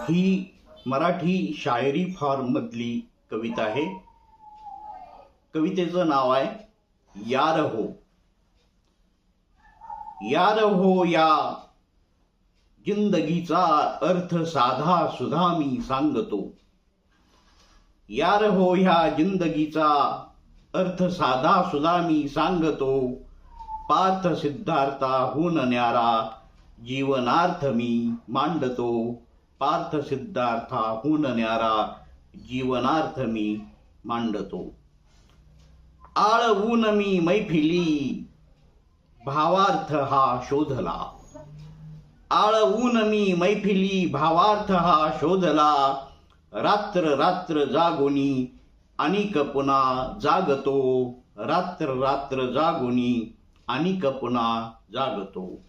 ही मराठी शायरी फॉर्ममधली कविता आहे. कवितेचं नाव आहे यार हो यार हो या जिंदगीचा अर्थ साधा सुधा मी सांगतो. यार हो ह्या जिंदगीचा अर्थ साधा सुधा मी सांगतो. पार्थ सिद्धार्थाहून न्यारा जीवनार्थ मी मांडतो. पार्थ सिद्धार्थाहून न्यारा जीवनार्थ मी मांडतो. आळवून मी मैफिली भावार्थ हा शोधला. आळवून मी मैफिली भावार्थ हा शोधला. रात्र रात्र जागोनी अनिक पुन्हा जागतो. रात्र रात्र जागोनी अनिक पुन्हा जागतो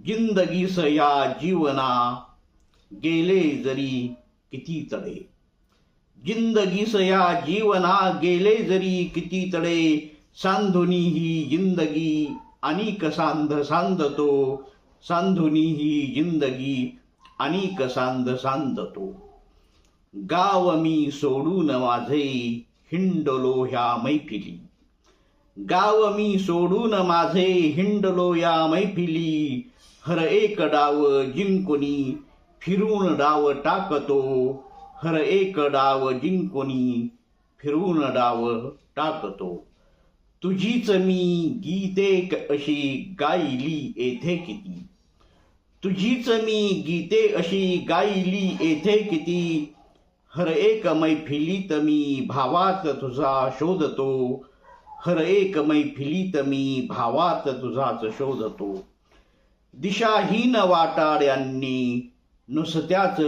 जिंदगीस या जीवना गेले जरी किती तडे. जिंदगीस या जीवना गेले जरी किती तडे. सांधुनी ही जिंदगी अनिक सांध सांधतो. सांधुनी ही जिंदगी अनिक सांध सांधतो. गाव मी सोडून माझे हिंडलो ह्या मैफिली. गाव मी सोडून माझे हिंडलो या मैफिली. हर एक डाव जिंकुनी फिरून डाव टाकतो. हर एक डाव जिंकुनी फिरून डाव टाकतो. तुझीच मी गीते अशी गायली येथे किती? तुझीच मी गीते अशी गायली येथे किती? हर एक मैफिलीत मी भावात तुझा शोधतो. हर एक मैफिलीत मी भावात तुझाच शोधतो. दिशाहीन वाटाड्यांनी नुसत्याच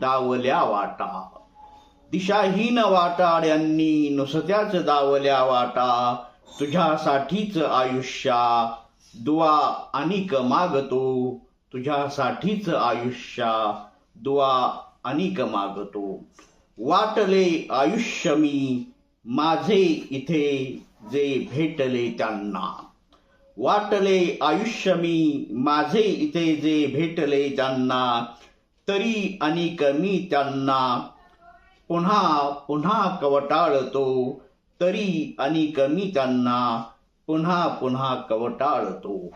डावल्या वाटा. दिशाहीन वाटाड्यांनी नुसत्याच दावल्या वाटा. तुझ्यासाठीच आयुष्या दुवा अनिक मागतो. तुझ्यासाठीच आयुष्या दुवा अनिक मागतो. वाटले आयुष्य मी माझे इथे जे भेटले त्यांना. वाटले आयुष्य मी माझे इथे जे भेटले त्यांना तरी अनेक मी त्यांना. पुन्हा पुन्हा कवटाळतो तरी अनेक मी त्यांना. पुन्हा पुन्हा कवटाळतो.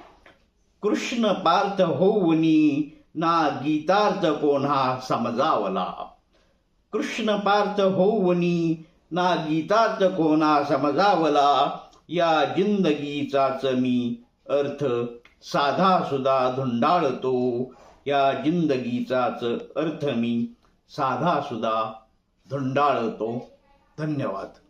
कृष्ण पार्थ होऊनी ना गीतार्थ कोणा समजावला. कृष्ण पार्थ होऊनी ना गीतार्थ कोणा समजावला. या जिंदगीचाच मी अर्थ साधा सुधा धुंडाळतो. या जिंदगीचाच अर्थ मी साधा सुधा धुंडाळतो. धन्यवाद.